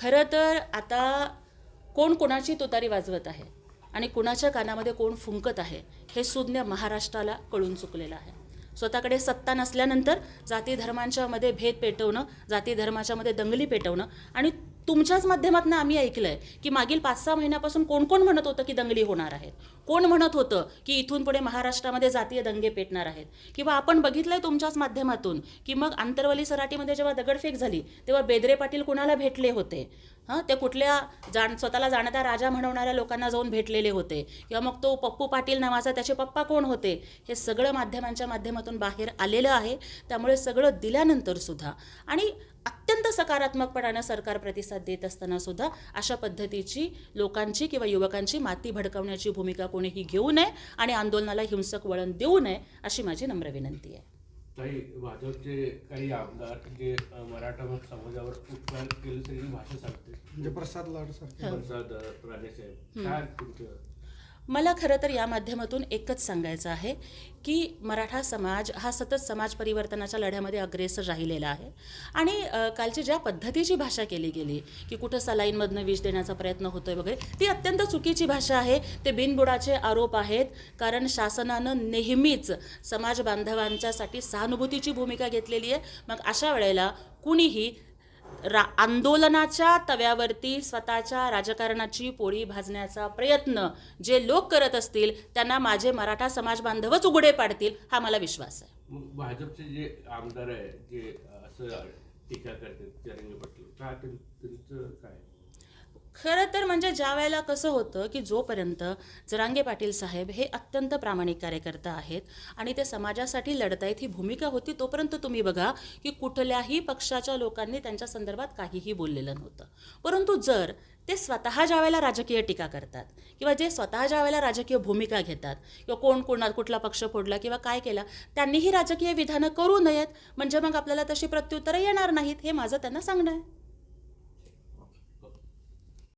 खरं तर आता कोण कोणाची तुतारी वाजवत आहे? आणि कुणाच्या कानामध्ये कोण फुंकत आहे? हे सुज्ञ महाराष्ट्राला कळून चुकलेलं आहे. स्वतःकडे सत्ता नसल्यानंतर जाती धर्मांच्यामध्ये भेद पेटवणं जाती धर्माच्यामध्ये दंगली पेटवणं आणि तुमच्याच माध्यमातून आम्ही ऐकलं आहे की मागील पाच सहा महिन्यापासून कोण कोण म्हणत होतं की दंगली होणार आहेत? कोण म्हणत होतं की इथून पुढे महाराष्ट्रामध्ये जातीय दंगे पेटणार आहेत? किंवा आपण बघितलंय तुमच्याच माध्यमातून की मग आंतरवली सराटीमध्ये जेव्हा दगडफेक झाली तेव्हा बेदरे पाटील कुणाला भेटले होते? हां? ते कुठल्या जाण स्वतःला जाणता राजा म्हणवणाऱ्या लोकांना जाऊन भेटलेले होते? किंवा मग तो पप्पू पाटील नावाचा त्याचे पप्पा कोण होते? हे सगळं माध्यमांच्या माध्यमातून बाहेर आलेलं आहे. त्यामुळे सगळं दिल्यानंतर सुद्धा आणि अत्यंत सकारात्मकपणानं सरकार प्रतिसाद देत असताना सुद्धा अशा पद्धतीची लोकांची किंवा युवकांची माती भडकवण्याची भूमिका कोणीही घेऊ नये आणि आंदोलनाला हिंसक वळण देऊ नये अशी माझी नम्र विनंती आहे. काही भाजपचे काही आमदार जे मराठा समाजावर उपकार केले तरी भाषा सांगते म्हणजे प्रसाद लाड प्रसाद राणेसाहेब. काय तुमचं मला खरं तर या माध्यमातून एकच सांगायचं आहे की मराठा समाज हा सतत समाज परिवर्तनाच्या लढ्यामध्ये अग्रेसर राहिलेला आहे. आणि कालची ज्या पद्धतीची भाषा केली गेली की कुठं सलाईनमधनं विष देण्याचा प्रयत्न होतोय वगैरे ती अत्यंत चुकीची भाषा आहे. ते बिनबुडाचे आरोप आहेत कारण शासनानं नेहमीच समाज बांधवांच्यासाठी सहानुभूतीची भूमिका घेतलेली आहे. मग अशा वेळेला कुणीही रा आंदोलनाच्या तव्यावरती स्वतःच्या राजकारणाची पोळी भाजण्याचा प्रयत्न जे लोक करत असतील त्यांना माझे मराठा समाज बांधवच उघडे पाडतील हा मला विश्वास आहे. भाजपचे जे आमदार आहे जे असं टीका करतात काय? खरं तर म्हणजे ज्या वेळेला कसं होतं की जोपर्यंत जरांगे पाटील साहेब हे अत्यंत प्रामाणिक कार्यकर्ता आहेत आणि ते समाजासाठी लढतायत ही भूमिका होती तोपर्यंत तुम्ही बघा की कुठल्याही पक्षाच्या लोकांनी त्यांच्या संदर्भात काहीही बोललेलं नव्हतं. परंतु जर ते स्वतः ज्या वेळेला राजकीय टीका करतात किंवा जे स्वतः ज्या वेळेला राजकीय भूमिका घेतात किंवा कोण कोणा कुठला पक्ष फोडला किंवा काय केला त्यांनीही राजकीय विधानं करू नयेत म्हणजे मग आपल्याला तशी प्रत्युत्तरं येणार नाहीत हे माझं त्यांना सांगणं आहे.